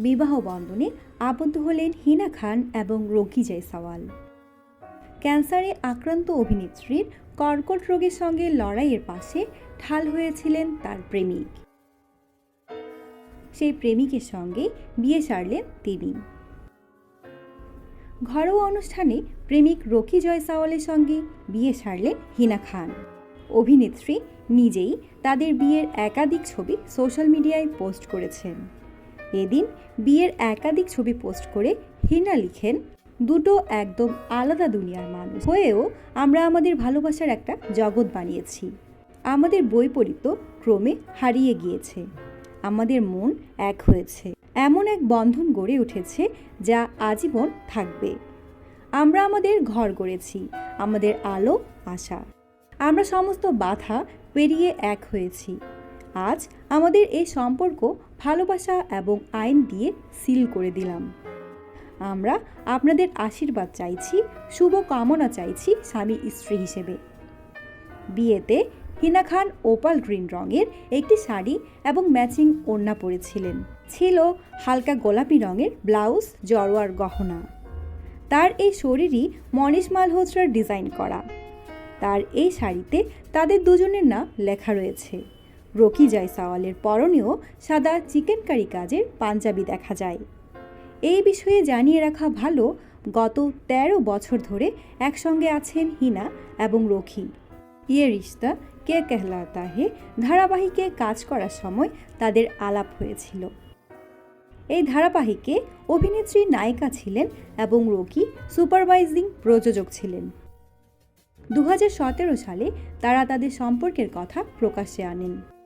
বিবাহ বন্ধনে আবদ্ধ হলেন হিনা খান এবং রকি জয়সওয়াল। ক্যান্সারে আক্রান্ত অভিনেত্রীর কর্কট রোগের সঙ্গে লড়াইয়ের পাশে ঢাল হয়েছিলেন তার প্রেমিক। সেই প্রেমিকের সঙ্গে বিয়ে সারলেন তিনি। ঘরোয়া অনুষ্ঠানে প্রেমিক রকি জয়সাওয়ালের সঙ্গে বিয়ে সারলেন হিনা খান। অভিনেত্রী নিজেই তাদের বিয়ের একাধিক ছবি সোশ্যাল মিডিয়ায় পোস্ট করেছেন। এদিন বিয়ের একাধিক ছবি পোস্ট করে হিনা লিখেন, দুটো একদম আলাদা দুনিয়ার মানুষ। হয়েও আমরা আমাদের ভালোবাসার একটা জগৎ বানিয়েছি। আমাদের বৈপরীত্য ক্রমে হারিয়ে গিয়েছে। আমাদের মন এক হয়েছে। এমন এক বন্ধন গড়ে উঠেছে যা আজীবন থাকবে। আমরা আমাদের ঘর গড়েছি, আমাদের আলো, আশা। আমরা সমস্ত বাধা পেরিয়ে এক হয়েছি। আজ আমাদের এই সম্পর্ক ভালোবাসা এবং আইন দিয়ে সিল করে দিলাম। আমরা আপনাদের আশীর্বাদ চাইছি শুভ কামনা চাইছি স্বামী স্ত্রী হিসেবে। বিয়েতে হিনা খান ওপাল গ্রিন রঙের একটি শাড়ি এবং ম্যাচিং ওড়না পরেছিলেন। ছিল হালকা গোলাপি রঙের ব্লাউজ জড়োয়ার গহনা। তার এই শরীরই মনীষ মালহোত্রার ডিজাইন করা। তার এই শাড়িতে তাদের দুজনের নাম লেখা রয়েছে। রকি জয়সাওয়ালের পরনেও সাদা চিকেন কারি কাজের পাঞ্জাবি দেখা যায়। এই বিষয়ে জানিয়ে রাখা ভালো, গত ১৩ বছর ধরে একসঙ্গে আছেন হিনা এবং রকি। ইয়ে রিশতা কে কেহলাতা হে ধারাবাহিকে কাজ করার সময় তাদের আলাপ হয়েছিল। এই ধারাবাহিকে অভিনেত্রী নায়িকা ছিলেন এবং রকি সুপারভাইজিং প্রযোজক ছিলেন। দু হাজার সতেরো সালে তারা তাদের সম্পর্কের কথা প্রকাশ্যে আনেন।